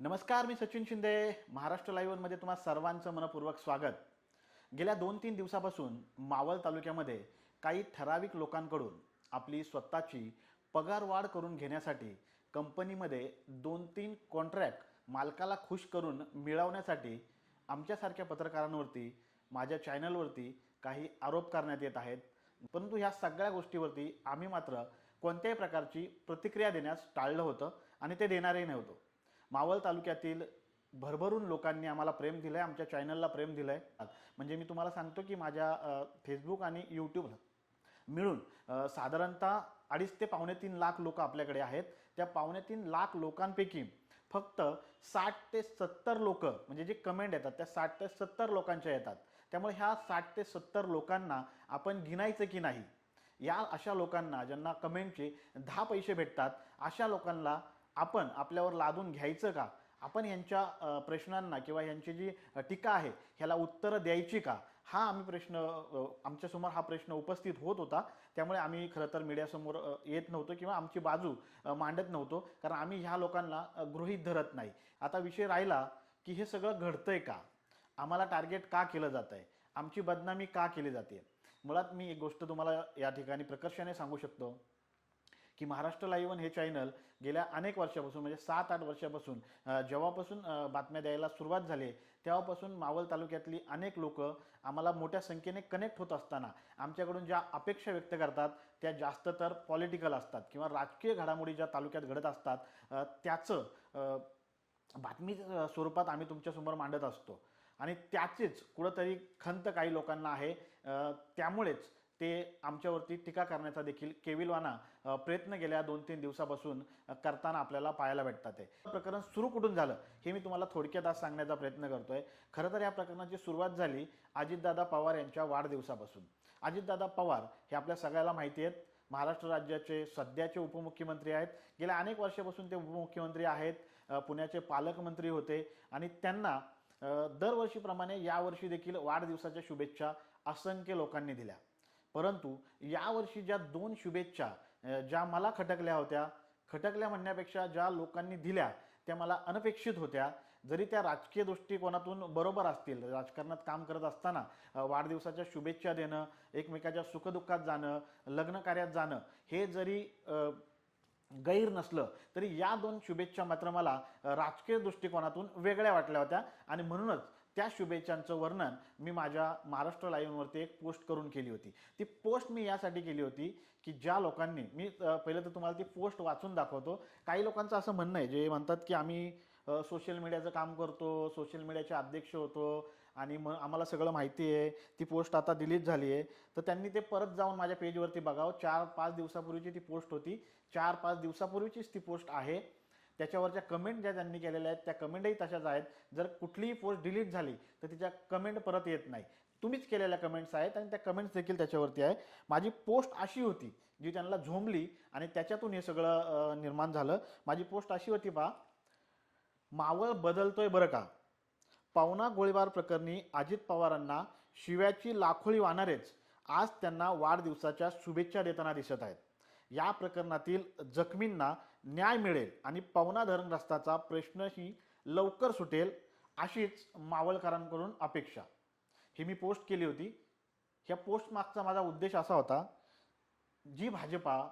नमस्कार मी सचिन शिंदे. महाराष्ट्र लाईव्हमध्ये तुम्हा सर्वांचं मनपूर्वक स्वागत. गेल्या दोन तीन दिवसापासून मावळ तालुक्यामध्ये काही ठराविक लोकांकडून आपली स्वतःची पगारवाढ करून घेण्यासाठी कंपनीमध्ये दोन तीन कॉन्ट्रॅक्ट मालकाला खुश करून मिळवण्यासाठी आमच्यासारख्या पत्रकारांवरती माझ्या चॅनलवरती काही आरोप करण्यात येत आहेत. परंतु ह्या सगळ्या गोष्टीवरती आम्ही मात्र कोणत्याही प्रकारची प्रतिक्रिया देण्यास टाळलं होतं आणि ते देणारही नव्हतं. मावळ तालुक्यातील भरभरून लोकांनी आम्हाला प्रेम दिलं आहे आमच्या चॅनलला प्रेम दिलं आहे म्हणजे मी तुम्हाला सांगतो की माझ्या फेसबुक आणि यूट्यूबला मिळून साधारणतः अडीच ते पावणे तीन लाख लोक आपल्याकडे आहेत. त्या पावणे तीन लाख लोकांपैकी फक्त साठ ते सत्तर लोक म्हणजे जे कमेंट येतात त्या साठ ते सत्तर लोकांच्या येतात. त्यामुळे ह्या साठ ते सत्तर लोकांना आपण गिनायचं की नाही? या अशा लोकांना ज्यांना कमेंटचे दहा पैसे भेटतात अशा लोकांना आपण आपल्यावर लादून घ्यायचं का? आपण यांच्या प्रश्नांना किंवा यांची जी टीका आहे ह्याला उत्तरं द्यायची का? हा आम्ही प्रश्न आमच्यासमोर हा प्रश्न उपस्थित होत होता. त्यामुळे आम्ही खरं तर मीडियासमोर येत नव्हतो किंवा आमची बाजू मांडत नव्हतो. कारण आम्ही ह्या लोकांना गृहित गृहीत धरत नाही. आता विषय राहिला की हे सगळं घडतंय का? आम्हाला टार्गेट का केलं जात आहे आमची बदनामी का केली जाते? मुळात मी एक गोष्ट तुम्हाला या ठिकाणी प्रकर्षाने सांगू शकतो. की महाराष्ट्र लाईव्हन हे चॅनल गेल्या अनेक वर्षापासून म्हणजे सात आठ वर्षापासून जेव्हापासून बातम्या द्यायला सुरुवात झाली तेव्हापासून मावळ तालुक्यातली अनेक लोक आम्हाला मोठ्या संख्येने कनेक्ट होत असताना आमच्याकडून ज्या अपेक्षा व्यक्त करतात त्या जास्त तर पॉलिटिकल असतात किंवा राजकीय घडामोडी ज्या तालुक्यात घडत असतात त्याचं बातमी स्वरूपात आम्ही तुमच्यासमोर मांडत असतो. आणि त्याचीच कुठंतरी खंत काही लोकांना आहे त्यामुळेच ते आमच्यावरती टीका करण्याचा देखील केविलवाना प्रयत्न गेल्या दोन तीन दिवसापासून करताना आपल्याला पाहायला भेटतात आहे प्रकरण सुरू कुठून झालं हे मी तुम्हाला थोडक्यात आज सांगण्याचा प्रयत्न करतोय. खरं तर या प्रकरणाची सुरुवात झाली अजितदादा पवार यांच्या वाढदिवसापासून. अजितदादा पवार हे आपल्या सगळ्याला माहिती आहेत. महाराष्ट्र राज्याचे सध्याचे उपमुख्यमंत्री आहेत. गेल्या अनेक वर्षापासून ते उपमुख्यमंत्री आहेत. पुण्याचे पालकमंत्री होते आणि त्यांना दरवर्षीप्रमाणे यावर्षी देखील वाढदिवसाच्या शुभेच्छा असंख्य लोकांनी दिल्या. परंतु यावर्षी ज्या दोन शुभेच्छा ज्या मला खटकल्या होत्या खटकल्या म्हणण्यापेक्षा ज्या लोकांनी दिल्या त्या मला अनपेक्षित होत्या. जरी त्या राजकीय दृष्टिकोनातून बरोबर असतील राजकारणात काम करत असताना वाढदिवसाच्या शुभेच्छा देणं एकमेकाच्या सुखदुःखात जाणं लग्न कार्यात जाणं हे जरी गैर नसलं तरी या दोन शुभेच्छा मात्र मला राजकीय दृष्टिकोनातून वेगळ्या वाटल्या होत्या. आणि म्हणूनच त्या शुभेच्छांचं वर्णन मी माझ्या महाराष्ट्र लाईव्हवरती एक पोस्ट करून केली होती. ती पोस्ट मी यासाठी केली होती की ज्या लोकांनी मी पहिले पहिलं तर तुम्हाला ती पोस्ट वाचून दाखवतो. काही लोकांचं असं म्हणणं आहे जे म्हणतात की आम्ही सोशल मीडियाचं काम करतो सोशल मीडियाचे अध्यक्ष होतो आणि मग आम्हाला सगळं माहिती आहे. ती पोस्ट आता डिलीट झाली आहे. तर त्यांनी ते परत जाऊन माझ्या पेजवरती बघावं. चार पाच दिवसापूर्वीची ती पोस्ट होती. चार पाच दिवसापूर्वीचीच ती पोस्ट आहे. त्याच्यावरच्या कमेंट ज्या त्यांनी केलेल्या आहेत त्या कमेंटही तशाच आहेत. जर कुठलीही पोस्ट डिलीट झाली तर तिच्या कमेंट परत येत नाही. तुम्हीच केलेल्या कमेंट्स आहेत आणि त्या कमेंट्स देखील त्याच्यावरती आहे माझी पोस्ट अशी होती जी त्यांना झोंबली आणि त्याच्यातून हे सगळं निर्माण झालं. माझी पोस्ट अशी होती पहा. मावळ बदलतोय बरं का? पावना गोळीबार प्रकरणी अजित पवारांना शिव्याची लाखोळी वाहणारेच. आज त्यांना वाढदिवसाच्या शुभेच्छा देताना दिसत आहेत. या प्रकरणातील जखमींना न्याय मिळेल आणि पवना धरण रस्त्याचा प्रश्नही लवकर सुटेल अशीच मावळकरांकडून अपेक्षा. ही मी पोस्ट केली होती. ह्या पोस्ट मागचा माझा उद्देश असा होता जी भाजपा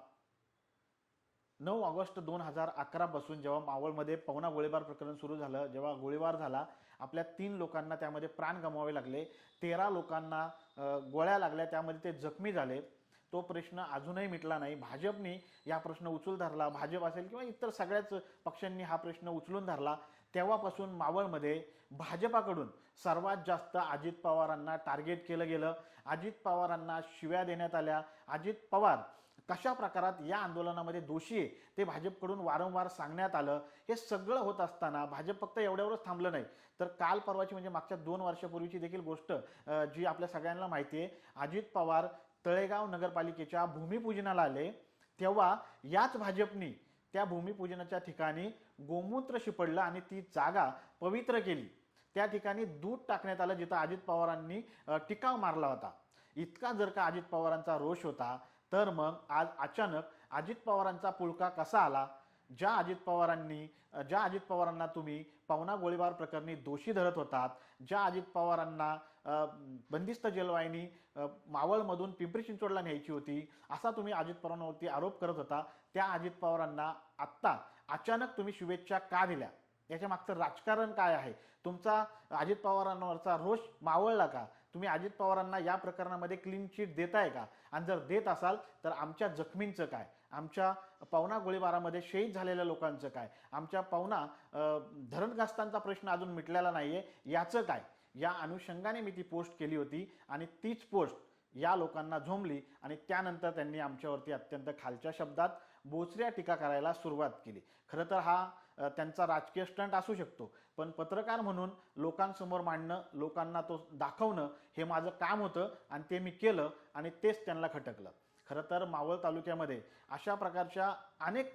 नऊ ऑगस्ट दोन हजार अकरापासून जेव्हा मावळमध्ये पवना गोळीबार प्रकरण सुरू झालं जेव्हा गोळीबार झाला आपल्या तीन लोकांना त्यामध्ये प्राण गमवावे लागले तेरा लोकांना गोळ्या लागल्या त्यामध्ये ते जखमी झाले. तो प्रश्न अजूनही मिटला नाही. भाजपने या प्रश्न उचलून धरला. भाजप असेल किंवा इतर सगळ्याच पक्षांनी हा प्रश्न उचलून धरला तेव्हापासून मावळमध्ये भाजपाकडून सर्वात जास्त अजित पवारांना टार्गेट केलं गेलं. अजित पवारांना शिव्या देण्यात आल्या. अजित पवार कशा प्रकारात या आंदोलनामध्ये दोषी आहे ते भाजपकडून वारंवार सांगण्यात आलं. हे सगळं होत असताना भाजप फक्त एवढ्यावरच थांबलं नाही. तर काल परवाची म्हणजे मागच्या दोन वर्षापूर्वीची देखील गोष्ट जी आपल्या सगळ्यांना माहिती आहे अजित पवार तळेगाव नगरपालिकेच्या भूमिपूजनाला आले तेव्हा याच भाजपनी त्या भूमिपूजनाच्या ठिकाणी गोमूत्र शिपडलं आणि ती जागा पवित्र केली. त्या ठिकाणी दूध टाकण्यात आलं जिथं अजित पवारांनी टिकाव मारला होता. इतका जर का अजित पवारांचा रोष होता तर मग आज अचानक अजित पवारांचा पुळका कसा आला? ज्या अजित पवारांनी ज्या अजित पवारांना तुम्ही पवना गोळीबार प्रकरणी दोषी धरत होतात ज्या अजित पवारांना बंदिस्त जलवाहिनी मावळमधून पिंपरी चिंचवडला न्यायची होती असा तुम्ही अजित पवारांवरती आरोप करत होता त्या अजित पवारांना आत्ता अचानक तुम्ही शुभेच्छा का दिल्या? याच्या मागचं राजकारण काय आहे? तुमचा अजित पवारांवरचा रोष मावळला का? तुम्ही अजित पवारांना या प्रकरणामध्ये क्लीन चिट देताय का? आणि जर देत असाल तर आमच्या जखमींचं काय? आमच्या पवना गोळीबारामध्ये शहीद झालेल्या लोकांचं काय? आमच्या पवना धरणग्रस्तांचा प्रश्न अजून मिटलेला नाही आहे याचं काय? या अनुषंगाने मी ती पोस्ट केली होती आणि तीच पोस्ट या लोकांना झोंबली आणि त्यानंतर त्यांनी आमच्यावरती अत्यंत खालच्या शब्दात बोचऱ्या टीका करायला सुरुवात केली. खरं तर हा त्यांचा राजकीय स्टंट असू शकतो पण पत्रकार म्हणून लोकांसमोर मांडणं लोकांना तो दाखवणं हे माझं काम होतं आणि ते मी केलं आणि तेच त्यांना खटकलं. खरं तर मावळ तालुक्यामध्ये अशा प्रकारच्या अनेक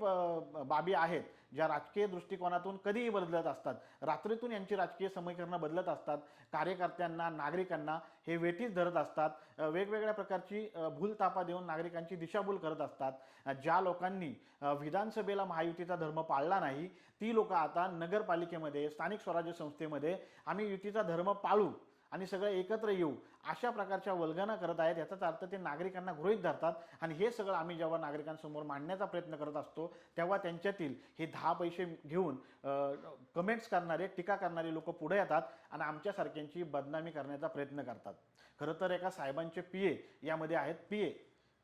बाबी आहेत ज्या राजकीय दृष्टिकोनातून कधीही बदलत असतात. रात्रीतून यांची राजकीय समीकरणं बदलत असतात. कार्यकर्त्यांना नागरिकांना हे वेठीच धरत असतात. वेगवेगळ्या प्रकारची भूलतापा देऊन नागरिकांची दिशाभूल करत असतात. ज्या लोकांनी विधानसभेला महायुतीचा धर्म पाळला नाही ती लोक आता नगरपालिकेमध्ये स्थानिक स्वराज्य संस्थेमध्ये आम्ही युतीचा धर्म पाळू आणि सगळं एकत्र येऊ अशा प्रकारच्या वल्गना करत आहेत. याचाच अर्थ ते नागरिकांना गृहित धरतात. आणि हे सगळं आम्ही जेव्हा नागरिकांसमोर मांडण्याचा प्रयत्न करत असतो तेव्हा त्यांच्यातील हे दहा पैसे घेऊन कमेंट्स करणारे टीका करणारे लोक पुढे येतात आणि आमच्यासारख्यांची बदनामी करण्याचा प्रयत्न करतात. खरं तर एका साहेबांचे पी ए यामध्ये आहेत. पी ए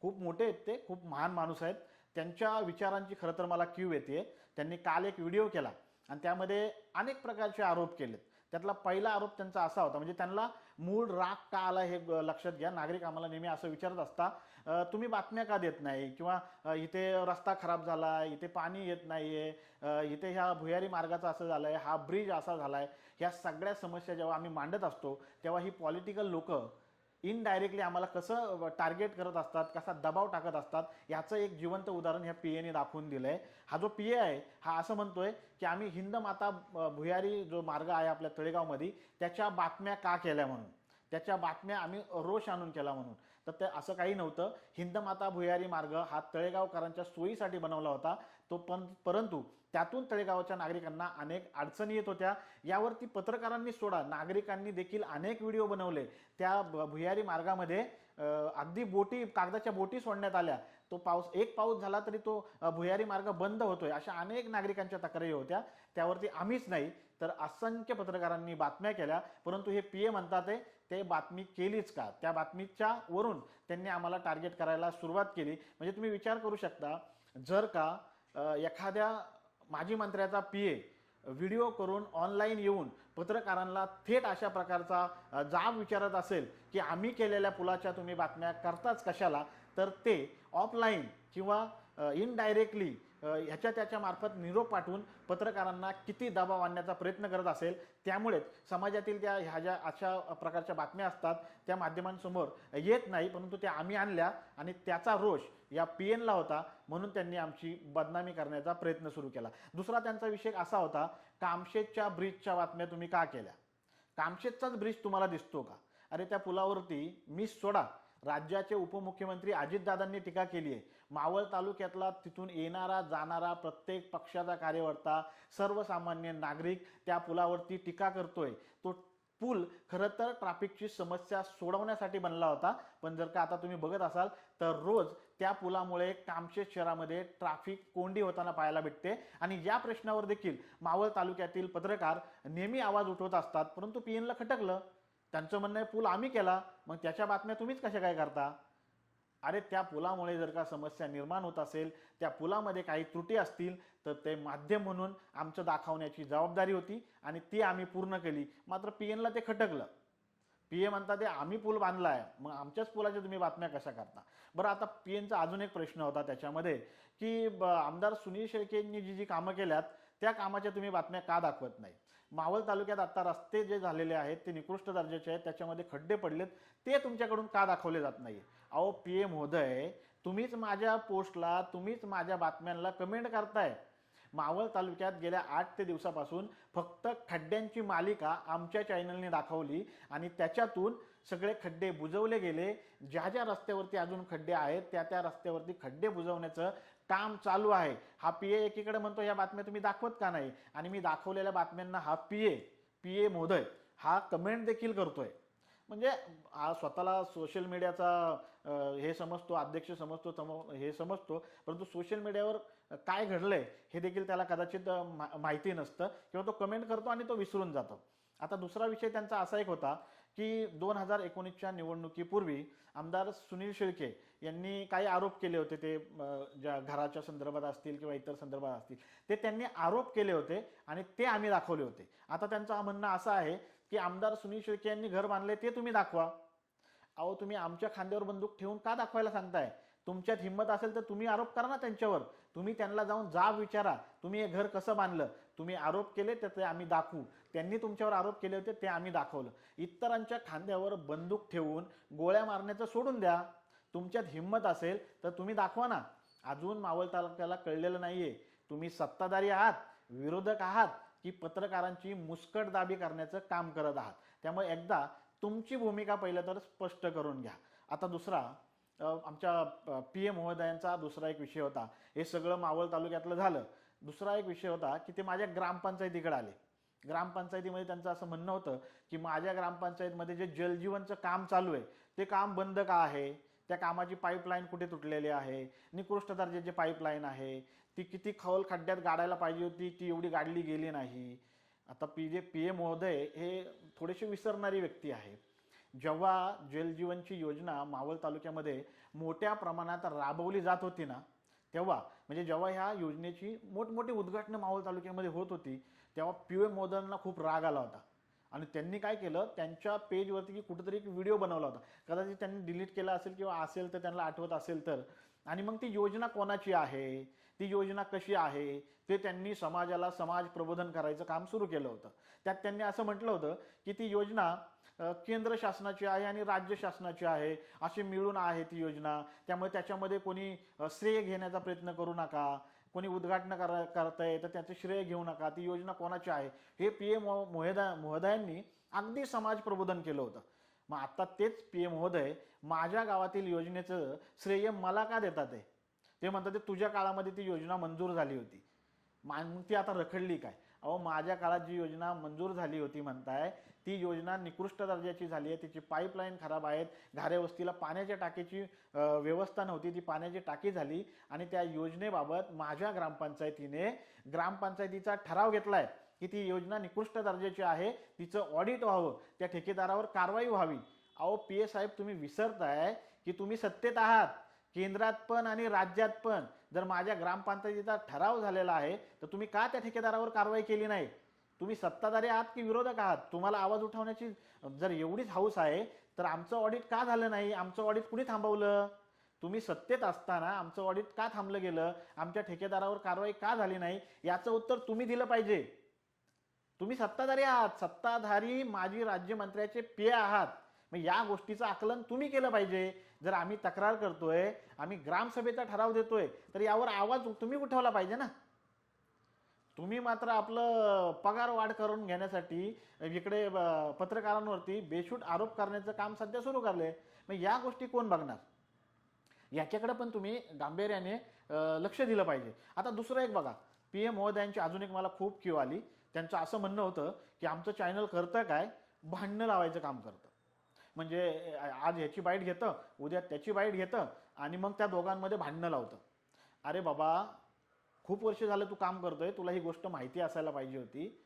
खूप मोठे आहेत ते खूप महान माणूस आहेत. त्यांच्या विचारांची खरं तर मला क्यू येते त्यांनी काल एक व्हिडिओ केला आणि त्यामध्ये अनेक प्रकारचे आरोप केलेत. त्यातला पहिला आरोप त्यांचा असा होता. म्हणजे त्यांना मूळ राग का आला हे लक्षात घ्या. नागरिक आम्हाला नेहमी असं विचारत असता तुम्ही बातम्या का देत नाही? किंवा इथे रस्ता खराब झाला इथे पाणी येत नाहीये आहे इथे ह्या भुयारी मार्गाचा असं झालंय हा ब्रिज असा झालाय ह्या सगळ्या समस्या जेव्हा आम्ही मांडत असतो तेव्हा ही पॉलिटिकल लोक इनडायरेक्टली आम्हाला कसं टार्गेट करत असतात कसा दबाव टाकत असतात याचं एक जिवंत उदाहरण ह्या पी एने दाखवून दिलंय. हा जो पी ए आहे हा असं म्हणतोय की आम्ही हिंद माता भुयारी जो मार्ग आहे आपल्या तळेगावमध्ये त्याच्या बातम्या का केल्या म्हणून? त्याच्या बातम्या आम्ही रोष आणून केला म्हणून. तर ते असं काही नव्हतं. हिंदमाता भुयारी मार्ग हा तळेगावकरांच्या सोयीसाठी बनवला होता. तो पण परंतु त्यातून तळेगावच्या नागरिकांना अनेक अडचणी येत होत्या. यावरती पत्रकारांनी सोडा. नागरिकांनी देखील अनेक व्हिडिओ बनवले. त्या ब- भुयारी मार्गामध्ये अगदी बोटी कागदाच्या बोटी सोडण्यात आल्या. तो पाऊस एक पाऊस झाला तरी तो भुयारी मार्ग बंद होतोय अशा अनेक नागरिकांच्या तक्रारी होत्या. त्यावरती आम्हीच नाही तर असंख्य पत्रकारांनी बातम्या केल्या. परंतु हे पी ए म्हणतात आहे, ते बातमी केलीच का? त्या बातमीच्या वरून त्यांनी आम्हाला टार्गेट करायला सुरुवात केली. म्हणजे तुम्ही विचार करू शकता जर का एखाद्या माजी मंत्र्याचा पी ए व्हिडिओ करून ऑनलाईन येऊन पत्रकारांना थेट अशा प्रकारचा जाब विचारत असेल की आम्ही केलेल्या पुलाच्या तुम्ही बातम्या करताच कशाला तर ते ऑफलाईन किंवा इनडायरेक्टली ह्याच्या त्याच्या मार्फत निरोप पाठवून पत्रकारांना किती दबाव आणण्याचा प्रयत्न करत असेल त्यामुळेच समाजातील त्या ह्या ज्या अशा प्रकारच्या बातम्या असतात त्या माध्यमांसमोर येत नाही परंतु त्या आम्ही आणल्या आणि त्याचा रोष या पी एनला होता म्हणून त्यांनी आमची बदनामी करण्याचा प्रयत्न सुरू केला. दुसरा त्यांचा विषय असा होता कामशेतच्या ब्रिजच्या बातम्या तुम्ही का केल्या? कामशेतचाच ब्रिज तुम्हाला दिसतो का? अरे त्या पुलावरती मी सोडा राज्याचे उपमुख्यमंत्री अजितदादांनी टीका केली आहे मावळ तालुक्यातला तिथून येणारा जाणारा प्रत्येक पक्षाचा कार्यकर्ता सर्वसामान्य नागरिक त्या पुलावरती टीका करतोय. तो पूल खरं तर ट्रॅफिकची समस्या सोडवण्यासाठी बनला होता पण जर का आता तुम्ही बघत असाल तर रोज त्या पुलामुळे कामशेत शहरामध्ये ट्रॅफिक कोंडी होताना पाहायला भेटते. आणि या प्रश्नावर देखील मावळ तालुक्यातील पत्रकार नेहमी आवाज उठवत असतात परंतु पी एनला खटकलं. त्यांचं म्हणणं आहे पूल आम्ही केला. मग त्याच्या बातम्या तुम्हीच कशा काय करता? अरे त्या पुलामुळे जर का समस्या निर्माण होत असेल त्या पुलामध्ये काही त्रुटी असतील तर ते माध्यम म्हणून आमचं दाखवण्याची जबाबदारी होती आणि ती आम्ही पूर्ण केली. मात्र पी एनला ते खटकलं. पी ए म्हणता ते आम्ही पूल बांधला आहे मग आमच्याच पुलाच्या तुम्ही बातम्या कशा करता? बरं आता पी एनचा अजून एक प्रश्न होता त्याच्यामध्ये की ब- आमदार सुनील शेळकेंनी जी जी कामं केल्यात त्या कामाच्या तुम्ही बातम्या का दाखवत नाही मावळ तालुक्यात आता रस्ते जे झालेले आहेत ते निकृष्ट दर्जाचे आहेत त्याच्यामध्ये खड्डे पडलेत ते तुमच्याकडून का दाखवले जात नाही अहो पी ए महोदय तुम्हीच माझ्या पोस्टला तुम्हीच माझ्या बातम्यांना कमेंट करताय. मावळ तालुक्यात गेल्या आठ ते दिवसापासून फक्त खड्ड्यांची मालिका आमच्या चॅनलने दाखवली आणि त्याच्यातून सगळे खड्डे बुजवले गेले. ज्या ज्या रस्त्यावरती अजून खड्डे आहेत त्या त्या रस्त्यावरती खड्डे बुजवण्याचं काम चालू आहे. हा पी ए एकीकडे म्हणतो या बातम्या तुम्ही दाखवत का नाही? आणि मी दाखवलेल्या बातम्यांना हा पी ए पी ए मोदय हा कमेंट देखील करतोय. म्हणजे स्वतःला सोशल मीडियाचा हे समजतो अध्यक्ष समजतो सम- हे समजतो परंतु सोशल मीडियावर काय घडलंय हे देखील त्याला कदाचित मा- माहिती नसतं. किंवा तो कमेंट करतो आणि तो विसरून जातो. आता दुसरा विषय त्यांचा असा एक होता की दोन हजार एकोणीसच्या निवडणुकीपूर्वी आमदार सुनील शेळके यांनी काही आरोप केले होते ते ज्या घराच्या संदर्भात असतील किंवा इतर संदर्भात असतील ते त्यांनी आरोप केले होते आणि ते आम्ही दाखवले होते. आता त्यांचं म्हणणं असं आहे की आमदार सुनील शेळके यांनी घर बांधले ते तुम्ही दाखवा. अहो तुम्ही आमच्या खांद्यावर बंदूक ठेवून का दाखवायला सांगताय? तुमच्यात हिंमत असेल तर तुम्ही आरोप करा ना त्यांच्यावर. तुम्ही त्यांना जाऊन जाब विचारा तुम्ही हे घर कसं बांधलं? तुम्ही आरोप केले तर ते आम्ही दाखवू. त्यांनी तुमच्यावर आरोप केले होते ते आम्ही दाखवलं. इतरांच्या खांद्यावर बंदूक ठेवून गोळ्या मारण्याचं सोडून द्या. तुमच्यात हिंमत असेल तर तुम्ही दाखवा ना. अजून मावळ तालुक्याला कळलेलं नाहीये. तुम्ही सत्ताधारी आहात विरोधक आहात की पत्रकारांची मुस्कटदाबी करण्याचं काम करत आहात. त्यामुळे एकदा तुमची भूमिका पहिलं तर स्पष्ट करून घ्या. आता दुसरा आमच्या पी एम महोदयांचा दुसरा एक विषय होता. हे सगळं मावळ तालुक्यातलं झालं. दुसरा एक विषय होता की ते माझ्या ग्रामपंचायतीकडे आले. ग्रामपंचायतीमध्ये त्यांचं असं म्हणणं होतं की माझ्या ग्रामपंचायतमध्ये जे जलजीवनचं काम चालू आहे ते काम बंद का आहे? त्या कामाची पाईपलाईन कुठे तुटलेली आहे? निकृष्ट दर्जाची पाईपलाईन आहे ती किती खोल खड्ड्यात गाडायला पाहिजे होती ती एवढी गाडली गेली नाही? आता पी जे पी ए महोदय हे थोडेसे विसरणारी व्यक्ती आहे जेव्हा जलजीवनची योजना मावळ तालुक्यामध्ये मोठ्या प्रमाणात राबवली जात होती ना तेव्हा म्हणजे जेव्हा ह्या योजनेची मोठमोठी उद्घाटनं मावळ तालुक्यामध्ये होत होती तेव्हा पी ए महोदयांना खूप राग आला होता. आणि त्यांनी काय केलं त्यांच्या पेजवरती की कुठेतरी एक व्हिडिओ बनवला होता. कदाचित त्यांनी डिलीट केला असेल किंवा असेल तर त्यांना आठवत असेल तर. आणि मग ती योजना कोणाची आहे? ती योजना कशी आहे? ते त्यांनी समाजाला समाज प्रबोधन करायचं काम सुरू केलं होतं. त्यात त्यांनी असं म्हटलं होतं की ती योजना केंद्र शासनाची आहे आणि राज्य शासनाची आहे. अशी मिळून आहे ती योजना. त्यामुळे त्याच्यामध्ये कोणी श्रेय घेण्याचा प्रयत्न करू नका. कोणी उद्घाटन करा करताय तर त्याचं श्रेय घेऊ नका ती योजना कोणाची आहे? हे पी एम मोहदा महोदयांनी अगदी समाज प्रबोधन केलं होतं. मग आता तेच पी एम महोदय माझ्या गावातील योजनेचं श्रेय मला का देतात आहे ते म्हणतात ते तुझ्या काळामध्ये ती योजना मंजूर झाली होती. मा- ती आता रखडली काय? अहो माझ्या काळात जी योजना मंजूर झाली होती म्हणताय ती योजना निकृष्ट दर्जाची झाली आहे. तिची पाईपलाईन खराब आहेत. घारे वस्तीला पाण्याच्या टाकीची व्यवस्था नव्हती. ती पाण्याची टाकी झाली आणि त्या योजनेबाबत माझ्या ग्रामपंचायतीने ग्रामपंचायतीचा ठराव घेतलाय की ती योजना निकृष्ट दर्जाची आहे. तिचं ऑडिट व्हावं. त्या ठेकेदारावर कारवाई व्हावी. अहो पी ए साहेब तुम्ही विसरताय की तुम्ही सत्तेत आहात. केंद्रात पण आणि राज्यात पण. जर माझ्या ग्रामपंचायतीचा ठराव झालेला आहे तर तुम्ही का त्या ठेकेदारावर कारवाई केली नाही? तुम्ही सत्ताधारी आहात की विरोधक आहात? तुम्हाला आवाज उठवण्याची जर एवढीच हाऊस आहे तर आमचं ऑडिट का झालं नाही? आमचं ऑडिट कुणी थांबवलं? तुम्ही सत्तेत असताना आमचं ऑडिट का थांबलं गेलं? आमच्या ठेकेदारावर कारवाई का झाली नाही? याचं उत्तर तुम्ही दिलं पाहिजे. तुम्ही सत्ताधारी आहात. सत्ताधारी माजी राज्यमंत्र्याचे पे आहात. मग या गोष्टीचं आकलन तुम्ही केलं पाहिजे. जर आम्ही तक्रार करतोय आम्ही ग्रामसभेचा ठराव देतोय तर यावर आवाज तुम्ही उठवला पाहिजे ना. तुम्ही मात्र आपलं पगार वाढ करून घेण्यासाठी इकडे पत्रकारांवरती बेशूट आरोप करण्याचं काम सध्या सुरू करले मग या गोष्टी कोण बघणार? याच्याकडे पण तुम्ही गांभीर्याने लक्ष दिलं पाहिजे. आता दुसरं एक बघा. पी एम महोदयांची अजून एक मला खूप क्यू आली. त्यांचं असं म्हणणं होतं की आमचं चॅनल करतं काय? भांडणं लावायचं काम करतं. म्हणजे आज ह्याची बाईट घेतं उद्या त्याची बाईट घेतं आणि मग त्या दोघांमध्ये भांडणं लावतं. अरे बाबा खूप वर्ष झालं तू काम करतोय तुला ही गोष्ट माहिती असायला पाहिजे होती.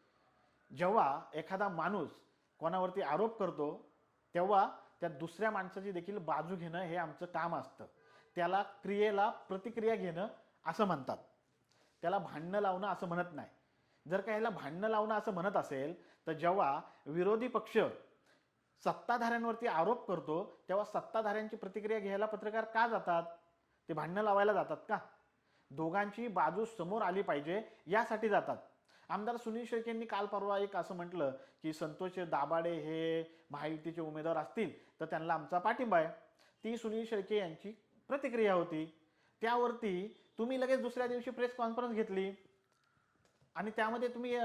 जेव्हा एखादा माणूस कोणावरती आरोप करतो तेव्हा त्या दुसऱ्या माणसाची देखील बाजू घेणं हे आमचं काम असतं. त्याला क्रियेला प्रतिक्रिया घेणं असं म्हणतात. त्याला भांडणं लावणं असं म्हणत नाही. जर का ह्याला भांडणं लावणं असं म्हणत असेल तर जेव्हा विरोधी पक्ष सत्ताधाऱ्यांवरती आरोप करतो तेव्हा सत्ताधाऱ्यांची प्रतिक्रिया घ्यायला पत्रकार का जातात? ते भांडणं लावायला जातात का? दोघांची बाजू समोर आली पाहिजे यासाठी जातात. आमदार सुनील शेळके यांनी काल परवा एक असं म्हटलं की संतोष दाबाडे हे महायुतीचे उमेदवार असतील तर त्यांना आमचा पाठिंबा आहे. ती सुनील शेळके यांची प्रतिक्रिया होती. त्यावरती तुम्ही लगेच दुसऱ्या दिवशी प्रेस कॉन्फरन्स घेतली. आणि त्यामध्ये तुम्ही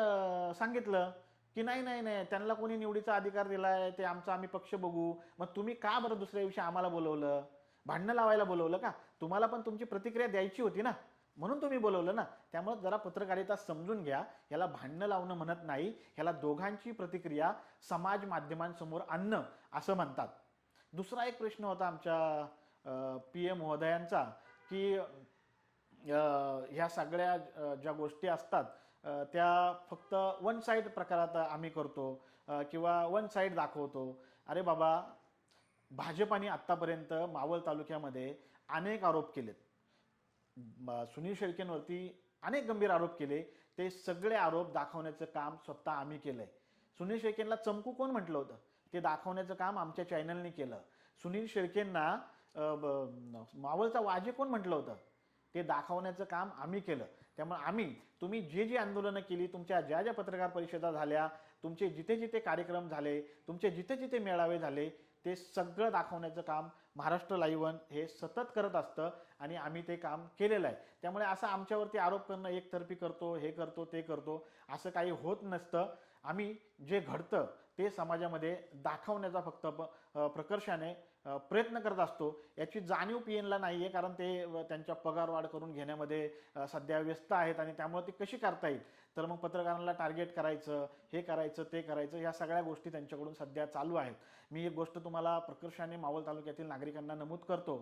सांगितलं की नाही नाही नाही त्यांना कोणी निवडीचा अधिकार दिलाय ते आमचा आम्ही पक्ष बघू. मग तुम्ही का बरं दुसऱ्या दिवशी आम्हाला बोलवलं? भांडणं लावायला बोलवलं का? तुम्हाला पण तुमची प्रतिक्रिया द्यायची होती ना? म्हणून तुम्ही बोलवलं ना? त्यामुळे जरा पत्रकारिता समजून घ्या. याला भांडणं लावणं म्हणत नाही. ह्याला दोघांची प्रतिक्रिया समाज माध्यमांसमोर आणणं असं म्हणतात. दुसरा एक प्रश्न होता आमच्या पी एम महोदयांचा की ह्या सगळ्या ज्या गोष्टी असतात त्या फक्त वन साईड प्रकारात आम्ही करतो किंवा वन साईड दाखवतो. अरे बाबा भाजपाने आत्तापर्यंत मावळ तालुक्यामध्ये अनेक आरोप केलेत. सुनील शेळकेंवरती अनेक गंभीर आरोप केले. ते सगळे आरोप दाखवण्याचं काम स्वतः आम्ही केलंय. सुनील शेळकेंना चमकू कोण म्हटलं होतं? ते दाखवण्याचं काम आमच्या चॅनलने केलं. सुनील शेळकेंना मावळचा वाजे कोण म्हटलं होतं? ते दाखवण्याचं काम आम्ही केलं. त्यामुळे आम्ही तुम्ही जे जी आंदोलनं केली तुमच्या ज्या ज्या पत्रकार परिषदा झाल्या तुमचे जिथे जिथे कार्यक्रम झाले तुमचे जिथे जिथे मेळावे झाले ते सगळं दाखवण्याचं काम महाराष्ट्र लाईवन हे सतत करत असतं आणि आम्ही ते काम केलेलं आहे. त्यामुळे असं आमच्यावरती आरोप करणं एकतर्फी करतो हे करतो ते करतो असं काही होत नसतं. आम्ही जे घडतं ते समाजामध्ये दाखवण्याचा फक्त प- प्रकर्षाने प्रयत्न करत असतो. याची जाणीव पी एनला नाही आहे कारण ते अ, त्यांच्या पगारवाढ करून घेण्यामध्ये सध्या व्यस्त आहेत आणि त्यामुळे ती कशी करता येईल? तर मग पत्रकारांना टार्गेट करायचं हे करायचं ते करायचं ह्या सगळ्या गोष्टी त्यांच्याकडून सध्या चालू आहेत. मी एक गोष्ट तुम्हाला प्रकर्षाने मावळ तालुक्यातील नागरिकांना नमूद करतो.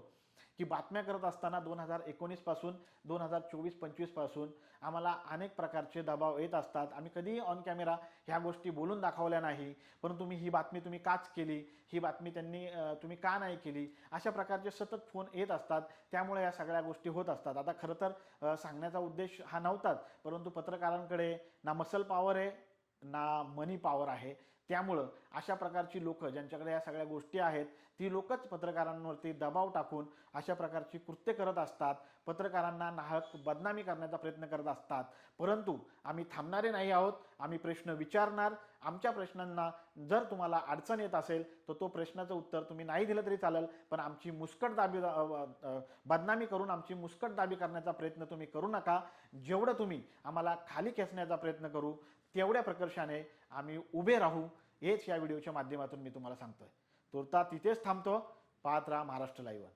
की बातम्या करत असताना दोन हजार एकोणीसपासून दोन हजार चोवीस पंचवीसपासून आम्हाला अनेक प्रकारचे दबाव येत असतात. आम्ही कधीही ऑन कॅमेरा ह्या गोष्टी बोलून दाखवल्या नाही परंतु मी ही बातमी तुम्ही काच केली ही बातमी त्यांनी तुम्ही का नाही केली अशा प्रकारचे सतत फोन येत असतात. त्यामुळे या सगळ्या गोष्टी होत असतात. आता खरं तर सांगण्याचा उद्देश हा नव्हताच परंतु पत्रकारांकडे ना मसल पॉवर आहे ना मनी पॉवर आहे. त्यामुळं अशा प्रकारची लोकं ज्यांच्याकडे या सगळ्या गोष्टी आहेत ती लोकच पत्रकारांवरती दबाव टाकून अशा प्रकारची कृत्य करत असतात. पत्रकारांना नाहक बदनामी करण्याचा प्रयत्न करत असतात. परंतु आम्ही थांबणारे नाही आहोत. आम्ही प्रश्न विचारणार. आमच्या प्रश्नांना जर तुम्हाला अडचण येत असेल तर तो प्रश्नाचं उत्तर तुम्ही नाही दिलं तरी चालेल पण आमची मुस्कट दाबी बदनामी करून आमची मुस्कट दाबी करण्याचा प्रयत्न तुम्ही करू नका. जेवढं तुम्ही आम्हाला खाली खेचण्याचा प्रयत्न करू तेवढ्या प्रकर्षाने आम्ही उभे राहू हेच या व्हिडिओच्या माध्यमातून मी तुम्हाला सांगतोय. तुर्ता तिथेच थांबतो. पाहत राहा महाराष्ट्र लाईव्ह